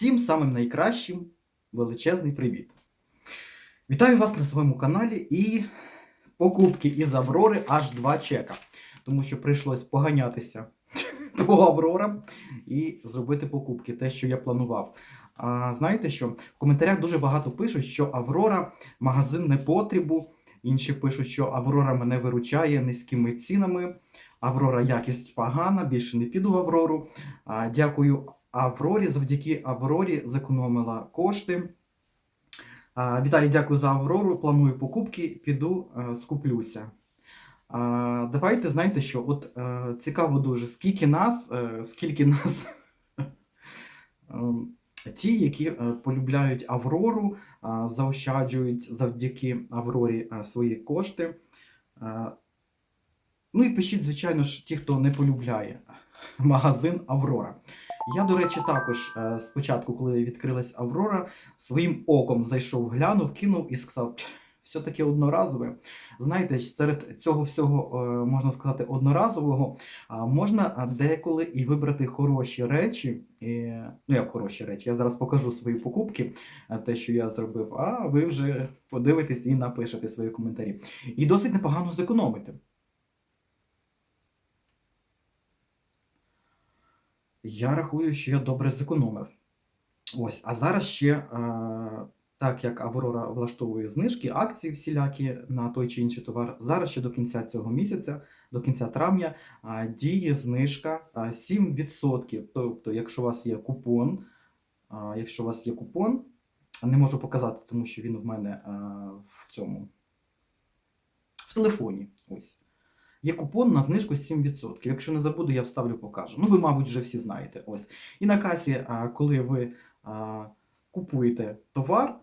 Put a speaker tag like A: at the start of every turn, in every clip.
A: Всім самим найкращим величезний привіт! Вітаю вас на своєму каналі і покупки із Аврори аж два чека. Тому що прийшлось поганятися по Аврорам і зробити покупки, те, що я планував. А знаєте що? В коментарях дуже багато пишуть, що Аврора магазин непотребу. Інші пишуть, що Аврора мене виручає низькими цінами. Аврора якість погана, більше не піду в Аврору. А, Дякую Аврорі. Завдяки Аврорі зекономила кошти. Віталій, дякую за Аврору. Планую покупки, піду, е, скуплюся. Давайте знаєте що? От е, цікаво дуже, скільки нас, е, скільки нас ем, ті, які полюбляють Аврору, заощаджують завдяки Аврорі свої кошти. Ну і пишіть, звичайно ж, ті, хто не полюбляє магазин Аврора. Я, до речі, також е, спочатку, коли відкрилась Аврора, своїм оком зайшов, глянув, кинув і сказав, все таки одноразове. Знаєте, серед цього всього, е, можна сказати, одноразового, можна деколи і вибрати хороші речі. Ну, як хороші речі, я зараз покажу свої покупки, е, те, що я зробив, а ви вже подивитесь і напишете свої коментарі. І досить непогано зекономити. Я рахую, що я добре зекономив. Ось, а зараз ще, е, так як Аврора влаштовує знижки, акції всілякі на той чи інший товар, зараз ще до кінця цього місяця, до кінця травня, е, діє знижка е, 7%. Тобто, якщо у вас є купон, е, якщо у вас є купон, не можу показати, тому що він в мене е, в цьому в телефоні. Ось. Є купон на знижку 7%. Якщо не забуду, я вставлю, покажу. Ну, ви, мабуть, вже всі знаєте. Ось. І на касі, коли ви купуєте товар,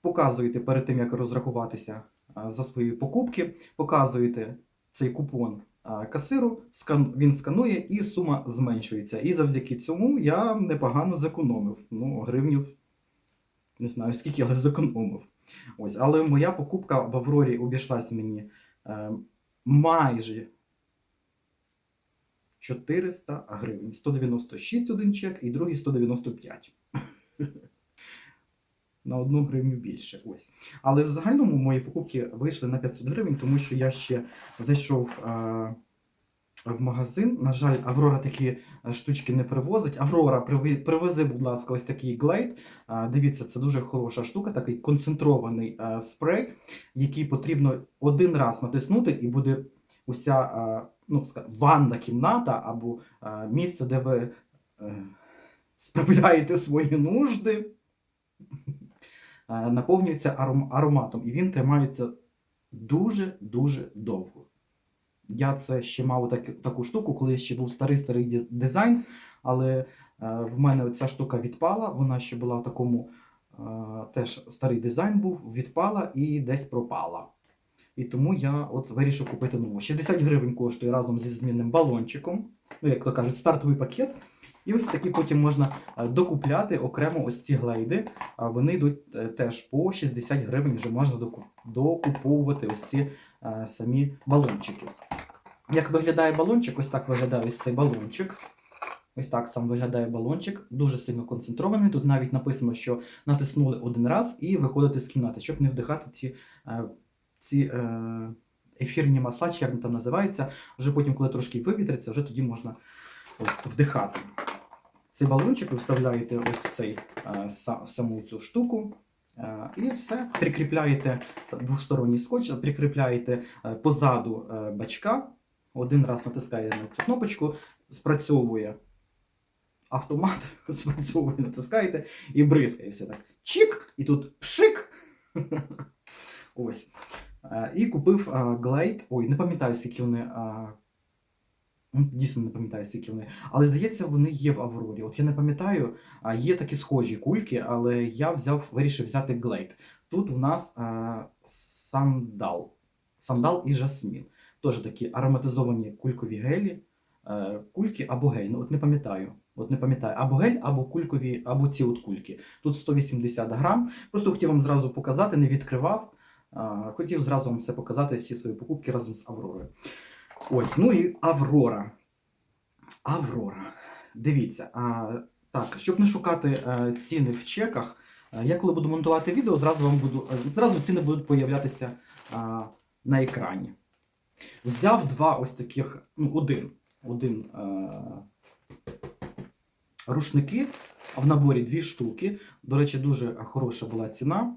A: показуєте перед тим, як розрахуватися за свої покупки, показуєте цей купон касиру, він сканує і сума зменшується. І завдяки цьому я непогано зекономив. Ну, гривнів, не знаю скільки, але зекономив. Ось. Але моя покупка в Аврорі обійшлась мені. Майже 400 гривень. 196 один чек і другий 195. На одну гривню більше. Ось. Але в загальному мої покупки вийшли на 500 гривень, тому що я ще зайшов е, в магазин. На жаль, Аврора такі е, штучки не привозить. Аврора, привези, будь ласка, ось такий глейд. Дивіться, це дуже хороша штука, такий концентрований е, спрей який потрібно один раз натиснути, і буде уся е, ну, ванна кімната або місце, де ви справляєте свої нужди, наповнюється аром- ароматом, і він тримається дуже-дуже довго. Я це ще мав так, таку штуку, коли ще був старий-старий дизайн, але е, в мене ця штука відпала, вона ще була в такому е, теж старий дизайн був, відпала і десь пропала. І тому я от вирішив купити нову. 60 гривень коштує разом зі змінним балончиком. Ну, як то кажуть, стартовий пакет. І ось такі потім можна е, докупляти окремо ось ці глейди. Вони йдуть теж по 60 гривень, вже можна докуповувати ось ці самі балончики. Як виглядає балончик? Ось так виглядає ось цей балончик. Ось так сам виглядає балончик, дуже сильно концентрований. Тут навіть написано, що натиснули один раз і виходити з кімнати, щоб не вдихати ці, е, ці е, ефірні масла, чи як вони там називаються. Вже потім, коли трошки вивітриться, вже тоді можна ось вдихати. Цей балончик ви вставляєте ось цей, е, в саму цю штуку. І все, прикріпляєте двосторонній скотч, прикріпляєте позаду бачка, один раз натискаєте на цю кнопочку, спрацьовує автомат, спрацьовує, натискаєте і бризкає все так. Чик! І тут пшик. Ось. Е, І купив а, Glade. Ой, не пам'ятаю, скільки вони. Дійсно не пам'ятаю, скільки вони. Але здається, вони є в Аврорі. От я не пам'ятаю, є такі схожі кульки, але я взяв, вирішив взяти Glade. Тут у нас сандал. Сандал і жасмін. Теж такі ароматизовані кулькові гелі, е, кульки або гель. Ну, от не пам'ятаю. От не пам'ятаю, або гель, або кулькові, або ці от кульки. Тут 180 грам. Просто хотів вам зразу показати, не відкривав. Хотів зразу вам все показати, всі свої покупки разом з Авророю. Ось, ну і Аврора. Аврора. Дивіться, а, Так, щоб не шукати е, ціни в чеках, е, я коли буду монтувати відео, зразу вам буду е, зразу ціни будуть появлятися е, на екрані. Взяв два ось таких, ну, один, один е, рушники, а в наборі дві штуки. До речі, дуже хороша була ціна.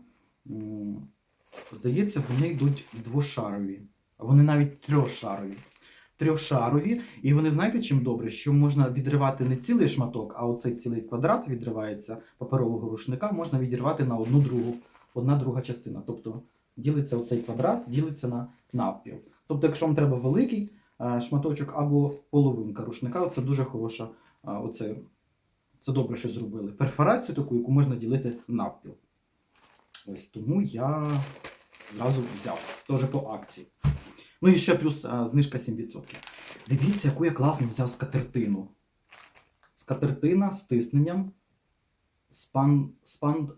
A: Здається, вони йдуть двошарові. Вони навіть трьохшарові. Трьохшарові, і вони знаєте, чим добре? Що можна відривати не цілий шматок, а оцей цілий квадрат відривається паперового рушника, можна відірвати на одну другу, одна друга частина. Тобто ділиться оцей квадрат, ділиться на навпіл. Тобто, якщо вам треба великий е, шматочок або половинка рушника, це дуже хороша. е, Оце, це добре, що зробили. Перфорацію таку, яку можна ділити навпіл. Ось тому я зразу взяв. Теж по акції. Ну і ще плюс а, знижка 7%. Дивіться, яку я класно взяв скатертину. Скатертина з тисненням спан, спан,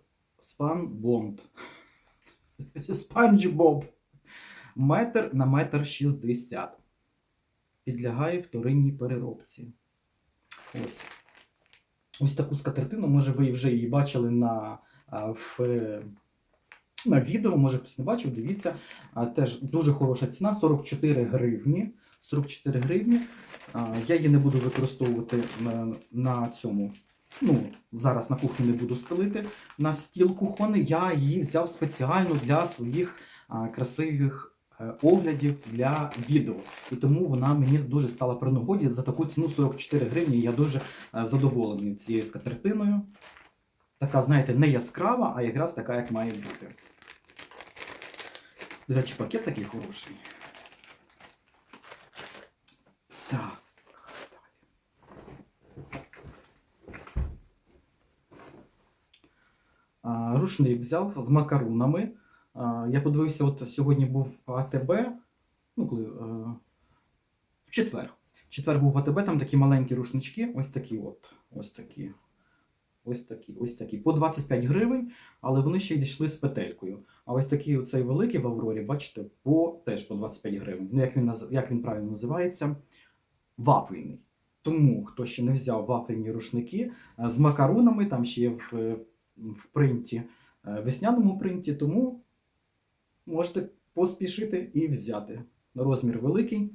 A: спан бонд. Спанч Боб. Метр на метр 60. Підлягає вторинній переробці. Ось. Ось таку скатертину, може, ви вже її бачили на, в, на відео, може хтось не бачив, дивіться. Теж дуже хороша ціна 44 гривні. 44 гривні. Я її не буду використовувати на цьому. Ну, зараз на кухні не буду стелити на стіл кухонний. Я її взяв спеціально для своїх а, красивих е, оглядів для відео. І тому вона мені дуже стала при нагоді за таку ціну 44 гривні. Я дуже е, задоволений цією скатертиною. Така, знаєте, не яскрава, а якраз така, як має бути. До речі, пакет такий хороший. Так. А, Рушник взяв з макарунами. Я подивився, от сьогодні був АТБ. Ну, коли. е, В четвер. В четвер був АТБ, там такі маленькі рушнички, ось такі от. Ось такі. Ось такі, ось такі. По 25 гривень, але вони ще й йшли з петелькою. А ось такий оцей великий в Аврорі, бачите, по, теж по 25 гривень. Ну, як він, як він правильно називається? Вафельний. Тому, хто ще не взяв вафельні рушники е, з макаронами, там ще є в, е, в принті, е, весняному принті, тому можете поспішити і взяти. Розмір великий,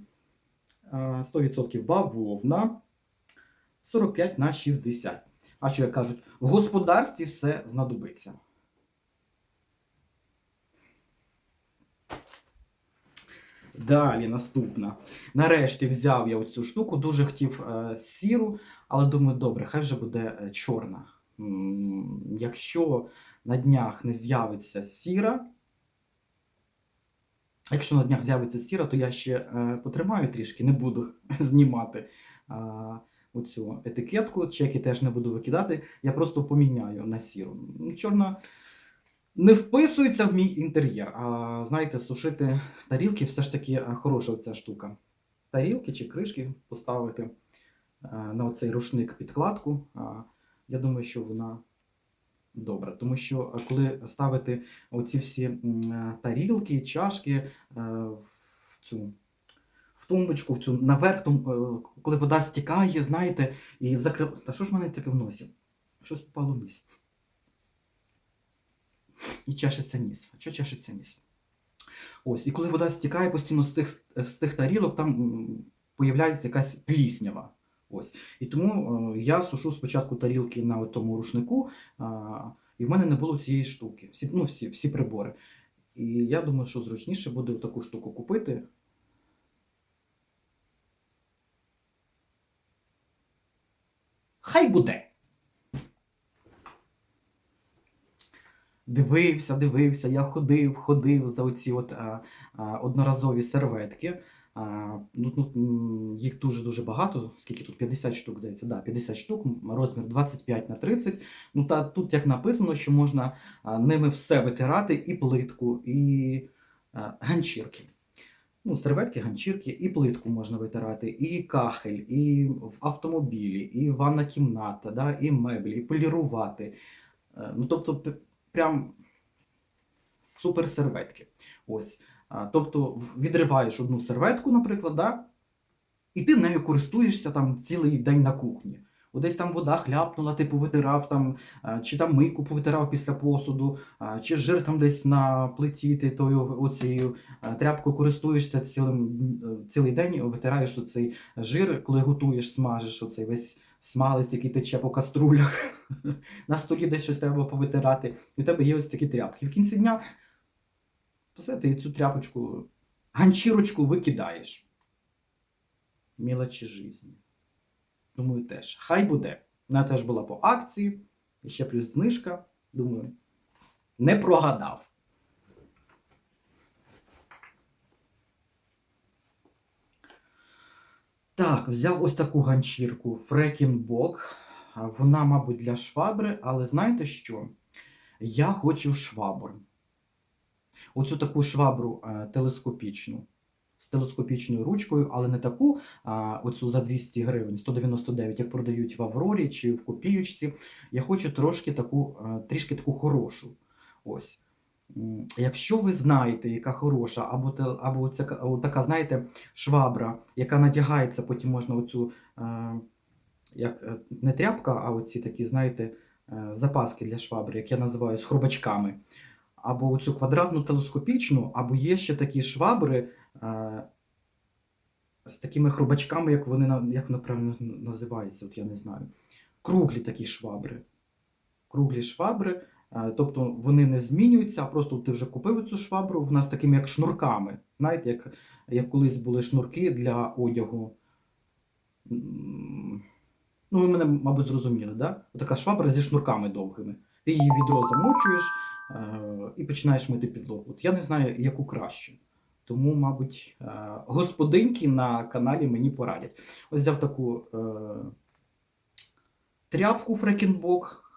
A: е, 100% бавовна, 45 на 60. А що як кажуть, в господарстві все знадобиться. Далі наступна. Нарешті взяв я оцю штуку, дуже хотів е, сіру, але думаю, добре, хай вже буде е, чорна. М, Якщо на днях не з'явиться сіра, якщо на днях з'явиться сіра, то я ще е, потримаю трішки, не буду знімати а, оцю етикетку, чеки теж не буду викидати, я просто поміняю на сіру. Чорна не вписується в мій інтер'єр. А знаєте, сушити тарілки все ж таки е, хороша ця штука. Тарілки чи кришки поставити е, на оцей рушник підкладку. а, Я думаю, що вона добра. Тому що е, коли ставити оці всі е, тарілки, чашки е, в цю. В тумбочку, в цю наверх, коли вода стікає, знаєте, і закрив. Та що ж мене таке в носі? Щось попало в ніс. І чешеться ніс. А що чешеться ніс? Ось, і коли вода стікає постійно з тих, з тих тарілок, там появляється якась пліснява. Ось. І тому е, я сушу спочатку тарілки на тому рушнику, і в мене не було цієї штуки. Всі, ну, всі, всі прибори. І я думаю, що зручніше буде таку штуку купити. Хай буде. Дивився, дивився, я ходив, ходив за оці от а, а, одноразові серветки. Ну, їх дуже-дуже багато. Скільки тут? 50 штук, здається, да, 50 штук, розмір 25 на 30. Ну, та тут як написано, що можна ними все витирати, і плитку, і ганчірки. Ну, серветки, ганчірки, і плитку можна витирати, і кахель, і в автомобілі, і ванна кімната, да, і меблі, і полірувати. Е, Ну, тобто, прям супер серветки. Ось. Тобто відриваєш одну серветку, наприклад, да, і ти нею користуєшся там цілий день на кухні. десь там вода хляпнула, ти повитирав там, чи там мийку повитирав після посуду, чи жир там десь на плиті, ти тою оцією тряпкою користуєшся цілим, е, цілий день, витираєш оцей жир, коли готуєш, смажиш оцей весь смалець, який тече по каструлях. На столі десь щось треба повитирати. І в тебе є ось такі тряпки. В кінці дня все, ти цю тряпочку, ганчірочку викидаєш. Мілочі житті. Думаю, теж. Хай буде. Вона теж була по акції. І ще плюс знижка. Думаю, не прогадав. Так, взяв ось таку ганчірку Фрекінбок. Вона, мабуть, для швабри, але знаєте що? Я хочу швабр. Оцю таку швабру е, телескопічну. З телескопічною ручкою, але не таку, а оцю за 200 гривень, 199, як продають в Аврорі чи в копіючці. Я хочу трошки таку, е, трішки таку хорошу. Ось. Якщо ви знаєте, яка хороша, або, або ця, така, знаєте, швабра, яка надягається, потім можна оцю, е, як не тряпка, а оці такі, знаєте, запаски для швабри, як я називаю, з хробачками. Або оцю квадратну телескопічну, або є ще такі швабри е, з такими хробачками, як вони як правильно називається, от я не знаю. Круглі такі швабри. Круглі швабри. Е, Тобто вони не змінюються, а просто ти вже купив цю швабру, в нас такими як шнурками. Знаєте, як, як колись були шнурки для одягу. Ну, ви мене, мабуть, зрозуміли, да? Така швабра зі шнурками довгими. Ти її відро замочуєш і починаєш мити підлогу. От я не знаю, яку краще. Тому, мабуть, е, господинки на каналі мені порадять. Ось взяв таку е, тряпку Фрекінбок,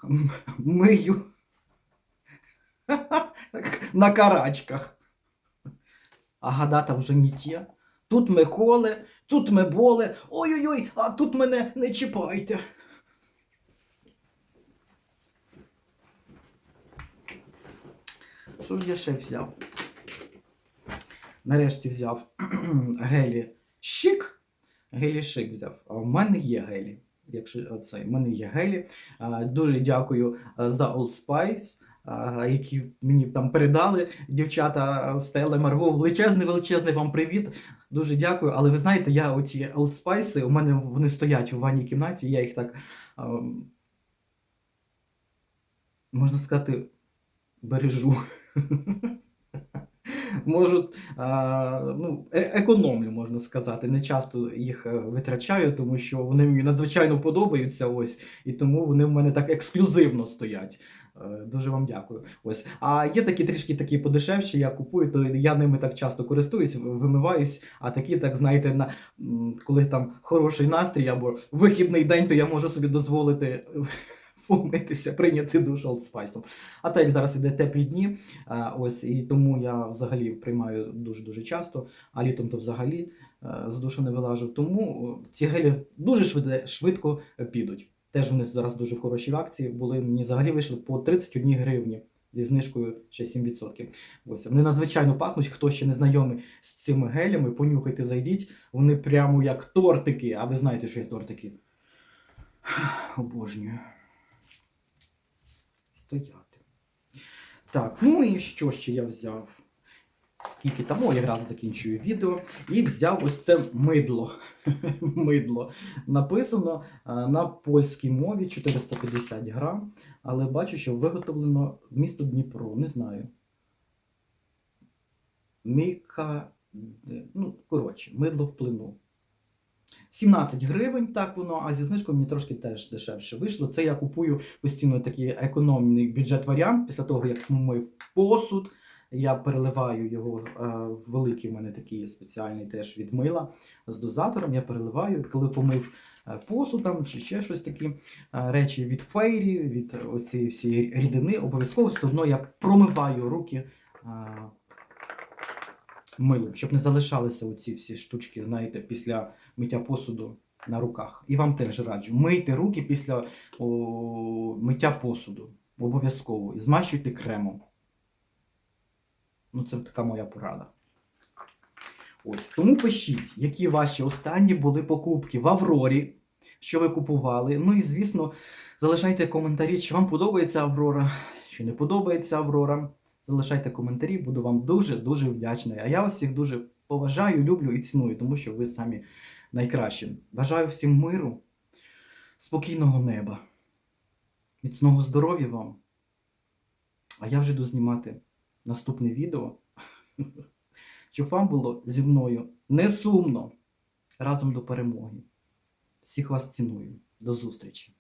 A: мию на карачках. А гадата вже не ті. Тут ми коле, тут ми боле. Ой-ой-ой, а тут мене не чіпайте. Що ж я ще взяв? Нарешті взяв гелі Шик. Гелі Шик взяв. А в мене є гелі. Якщо оце, в мене є гелі. Дуже дякую за Old Spice, які мені там передали дівчата Стелла Марго. Величезний, величезний вам привіт. Дуже дякую. Але ви знаєте, я оці Spice, у мене вони стоять в ванній кімнаті, я їх так. Можна сказати, бережу. Можу, ну, е- економлю, можна сказати. Не часто їх е, витрачаю, тому що вони мені надзвичайно подобаються. Ось, і тому вони в мене так ексклюзивно стоять. Е, Дуже вам дякую. Ось. А є такі трішки такі подешевші, я купую, то я ними так часто користуюсь, вимиваюсь. А такі, так знаєте, на коли там хороший настрій або вихідний день, то я можу собі дозволити помитися, прийняти душ Spice. А так як зараз іде теплі дні, ось і тому я взагалі приймаю дуже дуже часто, а літом то взагалі е, з душу не вилажу. Тому е, ці гелі дуже швидко, швидко е, підуть. Теж вони зараз дуже в хорошій акції були. Мені взагалі вийшли по 31 гривні. Зі знижкою ще 7%. Ось вони надзвичайно пахнуть. Хто ще не знайомий з цими гелями, понюхайте, зайдіть. Вони прямо як тортики. А ви знаєте, що є тортики? Обожнюю. Стояти. Так, ну і що ще я взяв? Скільки там, о, якраз закінчую відео. І взяв ось це мидло. мидло. Написано на польській мові 450 грам, але бачу, що виготовлено місто Дніпро. Не знаю. Міка. Ну, коротше, мидло в плину. 17 гривень, так воно, а зі знижкою мені трошки теж дешевше вийшло. Це я купую постійно такий економний бюджет варіант. Після того, як мив посуд, я переливаю його е, в великий у мене такий спеціальний теж від мила з дозатором. Я переливаю, коли помив е, посуд там, чи ще щось такі е, речі від фейрі, від оцієї всієї рідини, обов'язково все одно я промиваю руки. Милом, щоб не залишалися оці всі штучки, знаєте, після миття посуду на руках. І вам теж раджу. Мийте руки після о, миття посуду. Обов'язково. І змащуйте кремом. Ну, це така моя порада. Ось. Тому пишіть, які ваші останні були покупки в Аврорі. що ви купували. Ну і звісно, залишайте коментарі, чи вам подобається Аврора, чи не подобається Аврора. Залишайте коментарі, буду вам дуже-дуже вдячний. А я вас всіх дуже поважаю, люблю і ціную, тому що ви самі найкращі. Бажаю всім миру, спокійного неба, міцного здоров'я вам. А я вже йду знімати наступне відео, щоб вам було зі мною не сумно разом до перемоги. Всіх вас ціную. До зустрічі!